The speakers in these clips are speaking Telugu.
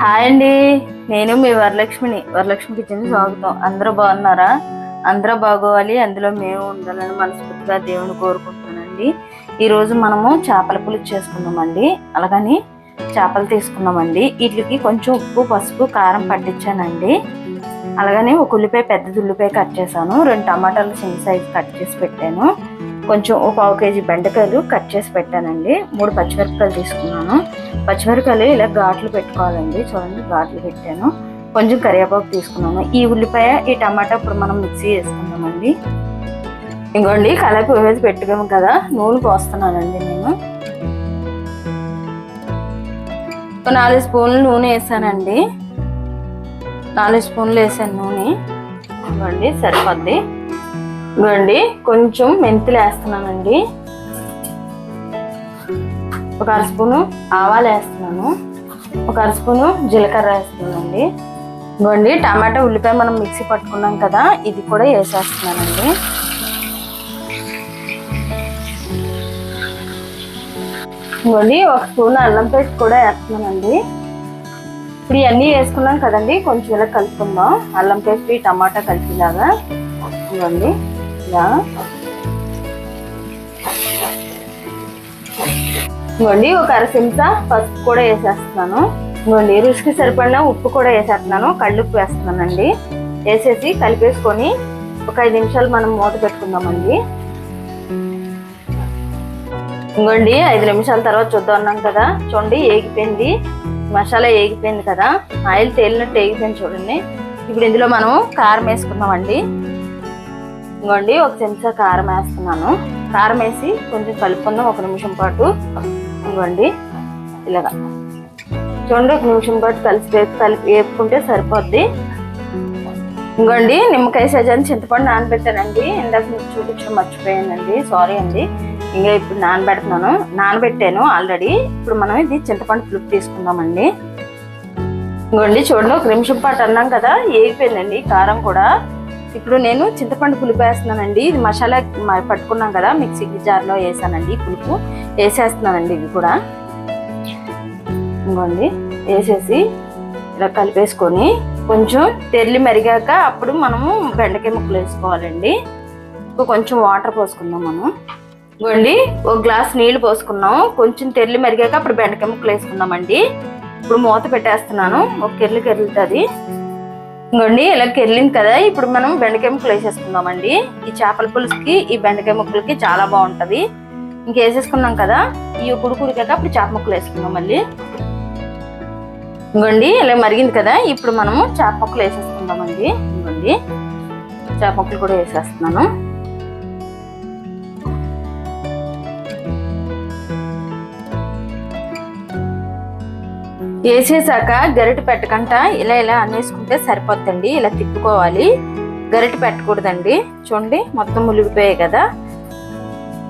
హాయ్ అండి. నేను మీ వరలక్ష్మిని. వరలక్ష్మి కిచెన్ స్వాగతం. అందరూ బాగున్నారా? అందరూ బాగోవాలి. అందులో మేము ఉండాలని మనస్ఫూర్తిగా దేవుని కోరుకుంటున్నానండి. ఈరోజు మనము చేపల పులుసు చేసుకున్నామండి అలాగని చేపలు తీసుకున్నామండి వీటికి కొంచెం ఉప్పు పసుపు కారం పట్టించానండి. అలాగని ఒక ఉల్లిపాయ పెద్ద ఉల్లిపాయ కట్ చేశాను. రెండు టమాటాలు చిన్న సైజు కట్ చేసి పెట్టాను. కొంచెం ఒక పావు కేజీ బెండకాయలు కట్ చేసి పెట్టానండి. మూడు పచ్చిమిరపకాయలు తీసుకున్నాను. పచ్చిమిరపకాయలు ఇలా ఘాట్లు పెట్టుకోవాలండి. చూడండి ఘాట్లు పెట్టాను. కొంచెం కరివేపాకు తీసుకున్నాను. ఈ ఉల్లిపాయ ఈ టమాటా ఇప్పుడు మనం మిక్సీ చేసుకుందామండి. ఇంకోండి కలపి మీద పెట్టుకోము కదా నూనె పోస్తున్నానండి నేను. ఒక నాలుగు స్పూన్లు నూనె వేసానండి. నాలుగు స్పూన్లు వేసాను నూనె. ఇవ్వండి సరిపోద్ది. ఇవ్వండి కొంచెం మెంతులు వేస్తున్నానండి. ఒక అర స్పూను ఆవాలు వేస్తున్నాను. ఒక అర స్పూను జీలకర్ర వేస్తున్నానండి. ఇవ్వండి టమాటా ఉల్లిపాయ మనం మిక్సీ పట్టుకున్నాం కదా ఇది కూడా వేసేస్తున్నానండి. ఇవ్వండి ఒక స్పూన్ అల్లం పేస్ట్ కూడా వేస్తున్నానండి. ఇప్పుడు ఇవన్నీ వేసుకున్నాం కదండి కొంచెం ఇలా కలుపుకుందాం. అల్లం పేస్ట్ టమాటా కలిపిలాగా. ఇవ్వండి ఇట్లా ఇంకోండి ఒక అర చెంచా పసుపు కూడా వేసేస్తున్నాను. ఇవ్వండి రుచికి సరిపడిన ఉప్పు కూడా వేసేస్తున్నాను. కళ్ళుప్పు వేస్తున్నానండి. వేసేసి కలిపేసుకొని ఒక ఐదు నిమిషాలు మనం మూత పెట్టుకుందామండి. ఇంకోండి ఐదు నిమిషాల తర్వాత చూద్దాం అన్నాం కదా. చూడండి ఏగిపోయింది. మసాలా ఏగిపోయింది కదా. ఆయిల్ తేలినట్టు ఏగిపోయింది చూడండి. ఇప్పుడు ఇందులో మనం కారం వేసుకుందామండి. ఇదిగోండి ఒక చెంచా కారం వేస్తున్నాను. కారం వేసి కొంచెం కలుపుకుందాం ఒక నిమిషం పాటు. ఇవ్వండి ఇలాగా. చూడండి ఒక నిమిషం పాటు కలిసి కలిపి వేపుకుంటే సరిపోద్ది. ఇంకోండి నిమ్మకాయ సజాన్ని చింతపండు నానబెట్టానండి. ఇందాక మీకు చూపించడం మర్చిపోయానండి సారీ అండి. ఇంకా ఇప్పుడు నానబెడుతున్నాను. నానబెట్టాను ఆల్రెడీ. ఇప్పుడు మనం ఇది చింతపండు పులుపు తీసుకుందామండి. ఇంకోండి చూడండి ఒక నిమిషం పాటు అన్నాం కదా ఏగిపోయిందండి కారం కూడా. ఇప్పుడు నేను చింతపండు పులుపు వేస్తున్నానండి. ఇది మసాలా పట్టుకున్నాం కదా మిక్సీ జార్లో వేసానండి. పులుపు వేసేస్తున్నానండి ఇవి కూడా. ఇంకోండి వేసేసి ఇలా కలిపేసుకొని కొంచెం తెల్లి మరిగాక అప్పుడు మనము బెండకాయ ముక్కలు వేసుకోవాలండి. ఇంకా కొంచెం వాటర్ పోసుకుందాం మనం. ఇవ్వండి ఒక గ్లాస్ నీళ్ళు పోసుకున్నాం కొంచెం తెల్లి మరిగాక అప్పుడు బెండకాయ ముక్కలు వేసుకుందామండి. ఇప్పుడు మూత పెట్టేస్తున్నాను. ఒక కెర్లి కెర్లుతుంది. ఇంకోండి ఇలా కెర్లింది కదా ఇప్పుడు మనం బెండకాయ ముక్కలు వేసేసుకుందామండి. ఈ చేపల పులుసుకి ఈ బెండకాయ ముక్కలకి చాలా బాగుంటుంది. ఇంక వేసేసుకున్నాం కదా ఈ కుడుకుడికాక అప్పుడు చేప ముక్కలు వేసుకుందాం మళ్ళీ. ఇంకోండి ఇలా మరిగింది కదా ఇప్పుడు మనము చేప ముక్కలు వేసేసుకుందామండి. ఇంకోండి చేప ముక్కలు కూడా వేసేస్తున్నాను. వేసేసాక గరిట పెట్టకుండా ఇలా ఇలా అనేసుకుంటే సరిపోద్దండి. ఇలా తిప్పుకోవాలి. గరిటె పెట్టకూడదండి. చూడండి మొత్తం ములిగిపోయాయి కదా.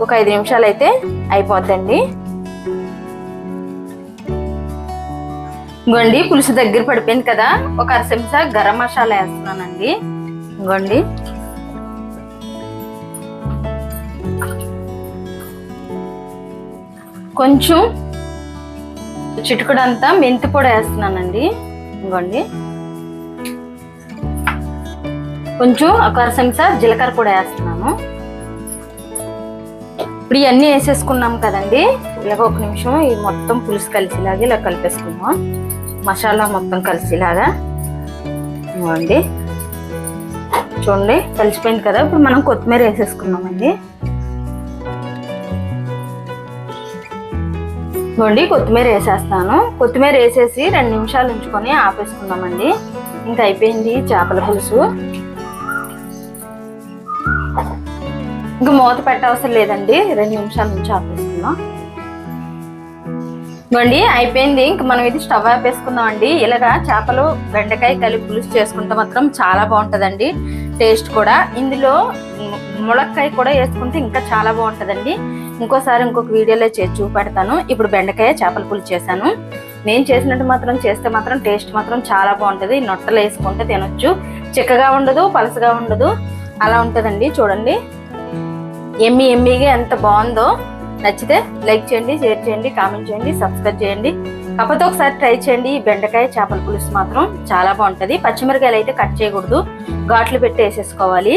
ఒక ఐదు నిమిషాలు అయితే అయిపోద్దండి. ఇంకోండి పులుసు దగ్గర పడిపోయింది కదా. ఒక అర చెంచా గరం మసాలా వేస్తున్నానండి. ఇంకోండి. కొంచెం చిటుకుడంతా మెంతి పొడి వేస్తున్నానండి. ఇంకోండి కొంచెం ఒక అర చెంచా జీలకర్ర కూడా వేస్తున్నాను. ఇప్పుడు ఇవన్నీ వేసేసుకున్నాం కదండి. ఇలాగ ఒక నిమిషం ఈ మొత్తం పులుసు కలిసిలాగా ఇలా కలిపేసుకున్నాం మసాలా మొత్తం కలిసిలాగా. ఇవ్వండి చూడండి కలిసిపోయింది కదా. ఇప్పుడు మనం కొత్తిమీర వేసేసుకున్నామండి. ఇవ్వండి కొత్తిమీర వేసేస్తాను. కొత్తిమీర వేసేసి రెండు నిమిషాలు ఉంచుకొని ఆపేసుకుందామండి. ఇంకా అయిపోయింది చేపల పులుసు. ఇంకా మూత పెట్టవసరం లేదండి. రెండు నిమిషాల నుంచి ఆపేసుకుందాం. ఇవ్వండి అయిపోయింది. ఇంక మనం ఇది స్టవ్ ఆపేసుకుందాం అండి ఇలాగా చేపలు బెండకాయ కలిపి పులుసు చేసుకుంటే మాత్రం చాలా బాగుంటుందండి. టేస్ట్ కూడా. ఇందులో ములక్కాయ కూడా వేసుకుంటే ఇంకా చాలా బాగుంటుందండి. ఇంకోసారి ఇంకొక వీడియోలో చేసి చూపెడతాను. ఇప్పుడు బెండకాయ చేపల పులుసు చేశాను. నేను చేసినట్టు మాత్రం చేస్తే మాత్రం టేస్ట్ మాత్రం చాలా బాగుంటుంది. నొట్టలు వేసుకుంటే తినొచ్చు. చిక్కగా ఉండదు పలసగా ఉండదు. అలా ఉంటుందండి. చూడండి. ఎమ్మి ఎమ్మిగా ఎంత బాగుందో. నచ్చితే లైక్ చేయండి షేర్ చేయండి కామెంట్ చేయండి సబ్స్క్రైబ్ చేయండి. కాకపోతే ఒకసారి ట్రై చేయండి. ఈ బెండకాయ చేపల పులుసు మాత్రం చాలా బాగుంటుంది. పచ్చిమిరకాయలు అయితే కట్ చేయకూడదు. ఘాట్లు పెట్టి వేసేసుకోవాలి.